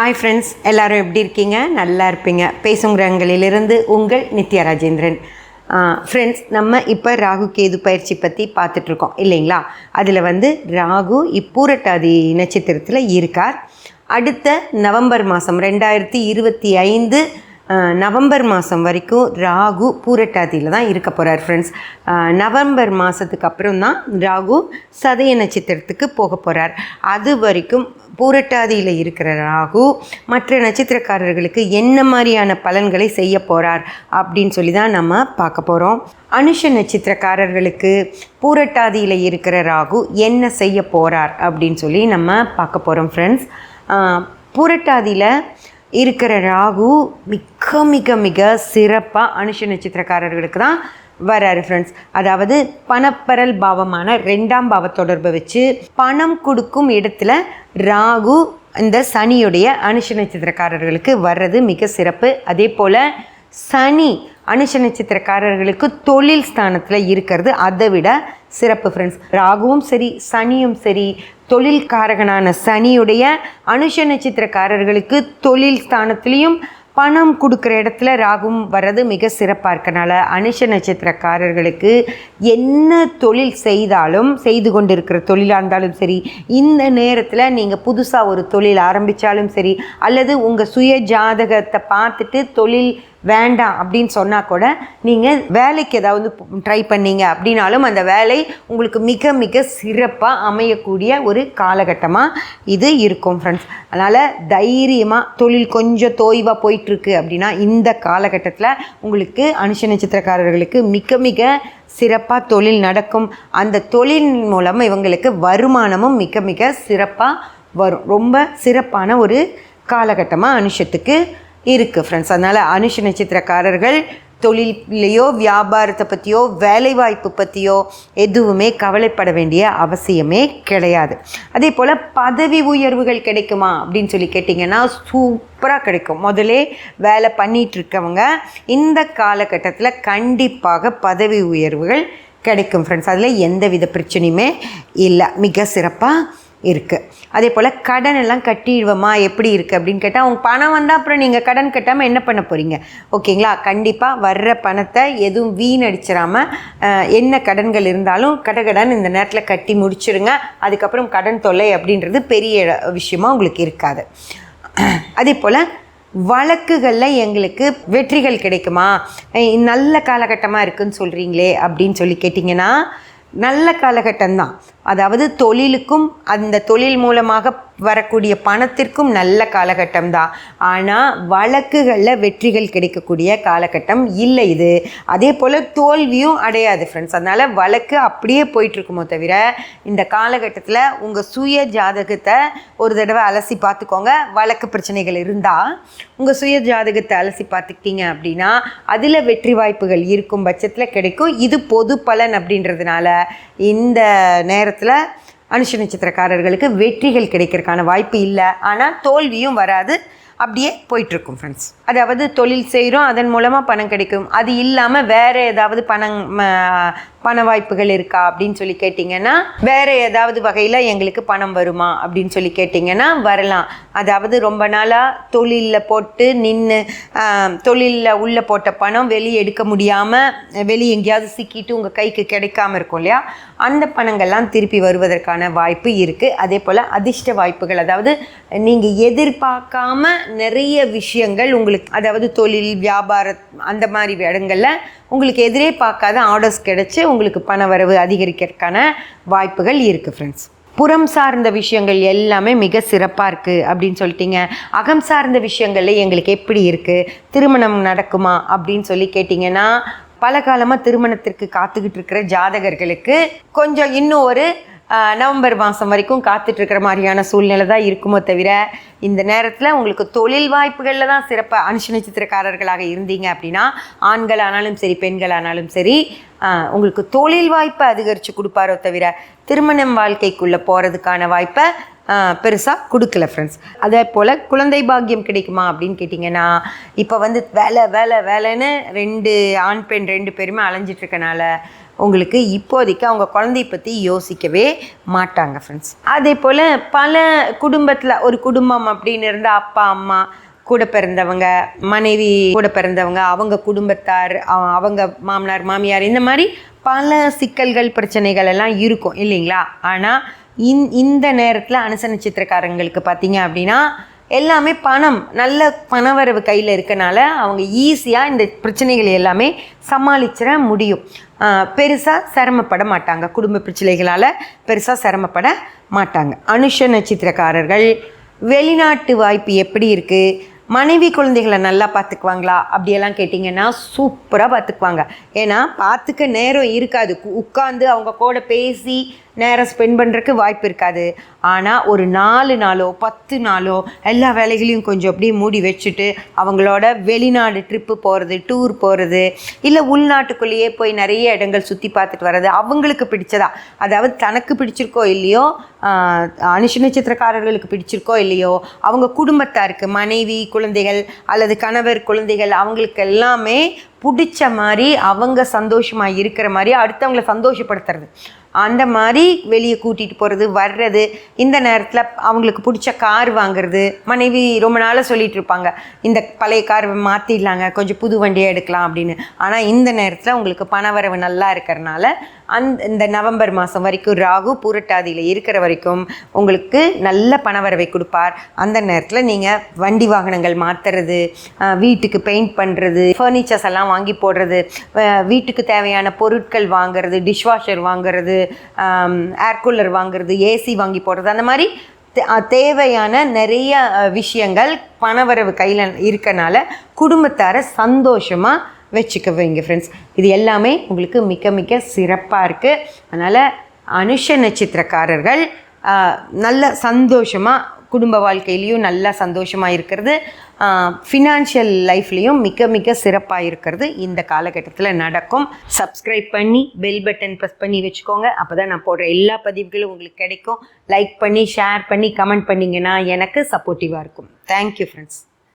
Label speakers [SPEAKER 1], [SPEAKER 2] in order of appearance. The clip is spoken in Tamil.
[SPEAKER 1] ஹாய் ஃப்ரெண்ட்ஸ் எல்லோரும் எப்படி இருக்கீங்க நல்லா இருப்பீங்க பேசுங்கிறங்களிலிருந்து உங்கள் நித்யா ராஜேந்திரன் ஃப்ரெண்ட்ஸ் நம்ம இப்போ ராகு கேது பயிற்சி பற்றி பார்த்துட்ருக்கோம் இல்லைங்களா அதில் வந்து ராகு இப்பூரட்டாதி நட்சத்திரத்தில் இருக்கார் அடுத்த நவம்பர் மாதம் ரெண்டாயிரத்தி இருபத்தி ஐந்து நவம்பர் மாதம் வரைக்கும் ராகு பூரட்டாதியில் தான் இருக்க போகிறார் ஃப்ரெண்ட்ஸ் நவம்பர் மாதத்துக்கு அப்புறம் தான் ராகு சதய நட்சத்திரத்துக்கு போக போகிறார் அது வரைக்கும் பூரட்டாதியில் இருக்கிற ராகு மற்ற நட்சத்திரக்காரர்களுக்கு என்ன மாதிரியான பலன்களை செய்ய போகிறார் அப்படின்னு சொல்லி தான் நம்ம பார்க்க போகிறோம் அனுஷ நட்சத்திரக்காரர்களுக்கு பூரட்டாதியில் இருக்கிற ராகு என்ன செய்ய போகிறார் அப்படின்னு சொல்லி நம்ம பார்க்க போகிறோம் ஃப்ரெண்ட்ஸ் பூரட்டாதியில் இருக்கிற ராகு மிக மிக மிக சிறப்பாக அனுஷ நட்சத்திரக்காரர்களுக்கு தான் வராரு ஃப்ரெண்ட்ஸ் அதாவது பணப்பரல் பாவமான ரெண்டாம் பாவ தொடர்பை வச்சு பணம் கொடுக்கும் இடத்துல ராகு இந்த சனியுடைய அனுஷ நட்சத்திரக்காரர்களுக்கு வர்றது மிக சிறப்பு அதே போல் சனி அனுஷ நட்சத்திரக்காரர்களுக்கு தொழில் ஸ்தானத்தில் இருக்கிறது அதை விட சிறப்பு ஃப்ரெண்ட்ஸ் ராகுவும் சரி சனியும் சரி தொழில்காரகனான சனியுடைய அனுஷ நட்சத்திரக்காரர்களுக்கு தொழில் ஸ்தானத்துலேயும் பணம் கொடுக்குற இடத்துல ராகும் வர்றது மிக சிறப்பாக இருக்கனால அனுஷ நட்சத்திரக்காரர்களுக்கு என்ன தொழில் செய்தாலும் செய்து கொண்டு இருக்கிற தொழிலாக இருந்தாலும் சரி இந்த நேரத்தில் நீங்கள் புதுசாக ஒரு தொழில் ஆரம்பித்தாலும் சரி அல்லது உங்கள் சுய ஜாதகத்தை பார்த்துட்டு தொழில் வேண்டாம் அப்படின்னு சொன்னால் கூட நீங்கள் வேலைக்கு ஏதாவது ட்ரை பண்ணீங்க அப்படின்னாலும் அந்த வேலை உங்களுக்கு மிக மிக சிறப்பாக அமையக்கூடிய ஒரு காலகட்டமாக இது இருக்கும் ஃப்ரெண்ட்ஸ் அதனால் தைரியமாக தொழில் கொஞ்சம் தோய்வாக போயிட்டுருக்கு அப்படின்னா இந்த காலகட்டத்தில் உங்களுக்கு அனுஷ நட்சத்திரக்காரர்களுக்கு மிக மிக சிறப்பாக தொழில் நடக்கும் அந்த தொழில் மூலம் இவங்களுக்கு வருமானமும் மிக மிக சிறப்பாக வரும் ரொம்ப சிறப்பான ஒரு காலகட்டமாக அனுஷத்துக்கு இருக்குது ஃப்ரெண்ட்ஸ் அதனால் அனுஷ நட்சத்திரக்காரர்கள் தொழிலையோ வியாபாரத்தை பற்றியோ வேலைவாய்ப்பு பற்றியோ எதுவுமே கவலைப்பட வேண்டிய அவசியமே கிடையாது அதே போல் பதவி உயர்வுகள் கிடைக்குமா அப்படின்னு சொல்லி கேட்டிங்கன்னா சூப்பராக கிடைக்கும் முதலே வேலை பண்ணிகிட்ருக்கவங்க இந்த காலகட்டத்தில் கண்டிப்பாக பதவி உயர்வுகள் கிடைக்கும் ஃப்ரெண்ட்ஸ் அதில் எந்த வித பிரச்சனையுமே இல்லை மிக சிறப்பாக இருக்குது அதே போல் கடன் எல்லாம் கட்டிடுவோமா எப்படி இருக்குது அப்படின்னு கேட்டால் அவங்க பணம் வந்தால் அப்புறம் நீங்கள் கடன் கட்டாமல் என்ன பண்ண போகிறீங்க ஓகேங்களா கண்டிப்பாக வர்ற பணத்தை எதுவும் வீணடிச்சிடாமல் என்ன கடன்கள் இருந்தாலும் கடகடன் இந்த நேரத்தில் கட்டி முடிச்சிடுங்க அதுக்கப்புறம் கடன் தொல்லை அப்படின்றது பெரிய விஷயமாக உங்களுக்கு இருக்காது அதே போல் வழக்குகளில் எங்களுக்கு வெற்றிகள் கிடைக்குமா நல்ல காலகட்டமாக இருக்குதுன்னு சொல்கிறீங்களே அப்படின்னு சொல்லி கேட்டிங்கன்னா நல்ல காலகட்டம்தான் அதாவது தொழிலுக்கும் அந்த தொழில் மூலமாக வரக்கூடிய பணத்திற்கும் நல்ல காலகட்டம் தான் ஆனால் வழக்குகளில் வெற்றிகள் கிடைக்கக்கூடிய காலகட்டம் இல்லை இது அதே போல் தோல்வியும் அடையாது ஃப்ரெண்ட்ஸ் அதனால் வழக்கு அப்படியே போயிட்டுருக்குமோ தவிர இந்த காலகட்டத்தில் உங்கள் சுய ஜாதகத்தை ஒரு தடவை அலசி பார்த்துக்கோங்க வழக்கு பிரச்சனைகள் இருந்தால் உங்கள் சுய ஜாதகத்தை அலசி பார்த்துக்கிட்டீங்க அப்படின்னா அதில் வெற்றி வாய்ப்புகள் இருக்கும் பட்சத்தில் கிடைக்கும் இது பொது பலன் அப்படின்றதுனால இந்த நேர நேரத்தில் அனுஷ நட்சத்திரக்காரர்களுக்கு வெற்றிகள் கிடைக்கிறதுக்கான வாய்ப்பு இல்லை ஆனால் தோல்வியும் வராது அப்படியே போயிட்டுருக்கும் ஃப்ரெண்ட்ஸ் அதாவது தொழில் செய்கிறோம் அதன் மூலமாக பணம் கிடைக்கும் அது இல்லாமல் வேறு ஏதாவது பணம் பண வாய்ப்புகள் இருக்கா அப்படின்னு சொல்லி கேட்டிங்கன்னா வேறு ஏதாவது வகையில் எங்களுக்கு பணம் வருமா அப்படின்னு சொல்லி கேட்டிங்கன்னா வரலாம் அதாவது ரொம்ப நாளாக தொழிலில் போட்டு நின்று தொழிலில் உள்ளே போட்ட பணம் வெளியே எடுக்க முடியாமல் வெளியே எங்கேயாவது சிக்கிட்டு உங்கள் கைக்கு கிடைக்காம இருக்கும் இல்லையா அந்த பணங்கள்லாம் திருப்பி வருவதற்கான வாய்ப்பு இருக்குது அதே போல் அதிர்ஷ்ட வாய்ப்புகள் அதாவது நீங்கள் எதிர்பார்க்காம நிறைய விஷயங்கள் உங்களுக்கு அதாவது தொழில் வியாபார அந்த மாதிரி இடங்களில் உங்களுக்கு எதிரே பார்க்காத ஆர்டர்ஸ் கிடைச்சி உங்களுக்கு பண வரவு அதிகரிக்கிறதுக்கான வாய்ப்புகள் இருக்குது ஃப்ரெண்ட்ஸ் புறம் சார்ந்த விஷயங்கள் எல்லாமே மிக சிறப்பாக இருக்குது அப்படின்னு சொல்லிட்டீங்க அகம் சார்ந்த விஷயங்கள்ல எங்களுக்கு எப்படி இருக்குது திருமணம் நடக்குமா அப்படின்னு சொல்லி கேட்டிங்கன்னா பல காலமாக திருமணத்திற்கு காத்துக்கிட்டு இருக்கிற ஜாதகர்களுக்கு கொஞ்சம் இன்னும் ஒரு நவம்பர் மாதம் வரைக்கும் காத்துட்ருக்கிற மாதிரியான சூழ்நிலை தான் இருக்குமோ தவிர இந்த நேரத்தில் உங்களுக்கு தொழில் வாய்ப்புகளில் தான் சிறப்பாக அனுஷ நட்சத்திரக்காரர்களாக இருந்தீங்க அப்படின்னா ஆண்களானாலும் சரி பெண்களானாலும் சரி உங்களுக்கு தொழில் வாய்ப்பை அதிகரித்து கொடுப்பாரோ தவிர திருமணம் வாழ்க்கைக்குள்ளே போகிறதுக்கான வாய்ப்பை பெருசாக கொடுக்கல ஃப்ரெண்ட்ஸ் அதே போல் குழந்தை பாக்கியம் கிடைக்குமா அப்படின்னு கேட்டிங்கன்னா இப்போ வந்து வேலை வேலை வேலைன்னு ரெண்டு ஆண் பெண் ரெண்டு பேருமே அலைஞ்சிட்ருக்கனால உங்களுக்கு இப்போதைக்கு அவங்க குழந்தைய பற்றி யோசிக்கவே மாட்டாங்க ஃப்ரெண்ட்ஸ் அதே போல் பல குடும்பத்தில் ஒரு குடும்பம் அப்படின்னு இருந்தால் அப்பா அம்மா கூட பிறந்தவங்க மனைவி கூட பிறந்தவங்க அவங்க குடும்பத்தார் அவங்க மாமனார் மாமியார் இந்த மாதிரி பல சிக்கல்கள் பிரச்சனைகள் எல்லாம் இருக்கும் இல்லைங்களா ஆனால் இந் இந்த நேரத்தில் அனுச நட்சத்திரக்காரங்களுக்கு பார்த்தீங்க அப்படின்னா எல்லாமே பணம் நல்ல பணவரவு கையில் இருக்கனால அவங்க ஈஸியாக இந்த பிரச்சனைகள் எல்லாமே சமாளிச்சிட முடியும் பெருசாக சிரமப்பட மாட்டாங்க குடும்ப பிரச்சனைகளால் பெருசாக சிரமப்பட மாட்டாங்க அனுஷ நட்சத்திரக்காரர்கள் வெளிநாட்டு வாய்ப்பு எப்படி இருக்குது மனைவி குழந்தைகளை நல்லா பார்த்துக்குவாங்களா அப்படியெல்லாம் கேட்டிங்கன்னா சூப்பராக பார்த்துக்குவாங்க ஏன்னா பார்த்துக்க நேரம் இருக்காது உட்காந்து அவங்க கூட பேசி நேரம் ஸ்பெண்ட் பண்ணுறக்கு வாய்ப்பு இருக்காது ஆனால் ஒரு நாலு நாளோ பத்து நாளோ எல்லா வேலைகளையும் கொஞ்சம் அப்படியே மூடி வச்சுட்டு அவங்களோட வெளிநாடு ட்ரிப்பு போகிறது டூர் போகிறது இல்லை உள்நாட்டுக்குள்ளேயே போய் நிறைய இடங்கள் சுற்றி பார்த்துட்டு வர்றது அவங்களுக்கு பிடிச்சதா அதாவது தனக்கு பிடிச்சிருக்கோ இல்லையோ அனுஷ நட்சத்திரக்காரர்களுக்கு பிடிச்சிருக்கோ இல்லையோ அவங்க குடும்பத்தாருக்கு மனைவி குழந்தைகள் அல்லது கணவர் குழந்தைகள் அவங்களுக்கு எல்லாமே பிடிச்ச மாதிரி அவங்க சந்தோஷமாக இருக்கிற மாதிரி அடுத்தவங்களை சந்தோஷப்படுத்துறது அந்த மாதிரி வெளியே கூட்டிகிட்டு போகிறது வர்றது இந்த நேரத்தில் அவங்களுக்கு பிடிச்ச கார் வாங்குறது மனைவி ரொம்ப நாளாக சொல்லிகிட்டு இருப்பாங்க இந்த பழைய கார் மாற்றிடலாங்க கொஞ்சம் புது வண்டியாக எடுக்கலாம் அப்படின்னு ஆனால் இந்த நேரத்தில் உங்களுக்கு பணவரவு நல்லா இருக்கிறனால அந் இந்த நவம்பர் மாதம் வரைக்கும் ராகு பூரட்டாதியில் இருக்கிற வரைக்கும் உங்களுக்கு நல்ல பணவரவை கொடுப்பார் அந்த நேரத்தில் நீங்கள் வண்டி வாகனங்கள் மாற்றுறது வீட்டுக்கு பெயிண்ட் பண்ணுறது ஃபர்னிச்சர்ஸ் எல்லாம் வாங்கி போடுறது வீட்டுக்கு தேவையான பொருட்கள் வாங்குறது டிஷ்வாஷர் வாங்குறது ஏர் கூலர் வாங்குறது ஏசி வாங்கி போடுறது அந்த மாதிரி தேவையான நிறைய விஷயங்கள் பணவரவு கையில் இருக்கனால குடும்பத்தாரை சந்தோஷமாக வச்சுக்க வைங்க ஃப்ரெண்ட்ஸ் இது எல்லாமே உங்களுக்கு மிக மிக சிறப்பாக இருக்குது அதனால் அனுஷ நட்சத்திரக்காரர்கள் நல்ல சந்தோஷமாக குடும்ப வாழ்க்கையிலையும் நல்லா சந்தோஷமாக இருக்கிறது ஃபினான்ஷியல் லைஃப்லேயும் மிக மிக சிறப்பாக இருக்கிறது இந்த காலகட்டத்தில் நடக்கும் சப்ஸ்கிரைப் பண்ணி பெல் பட்டன் ப்ரெஸ் பண்ணி வச்சுக்கோங்க அப்போ தான் நான் போடுற எல்லா பதிவுகளும் உங்களுக்கு கிடைக்கும் லைக் பண்ணி ஷேர் பண்ணி கமெண்ட் பண்ணிங்கன்னா எனக்கு சப்போர்ட்டிவாக இருக்கும் தேங்க்யூ ஃப்ரெண்ட்ஸ்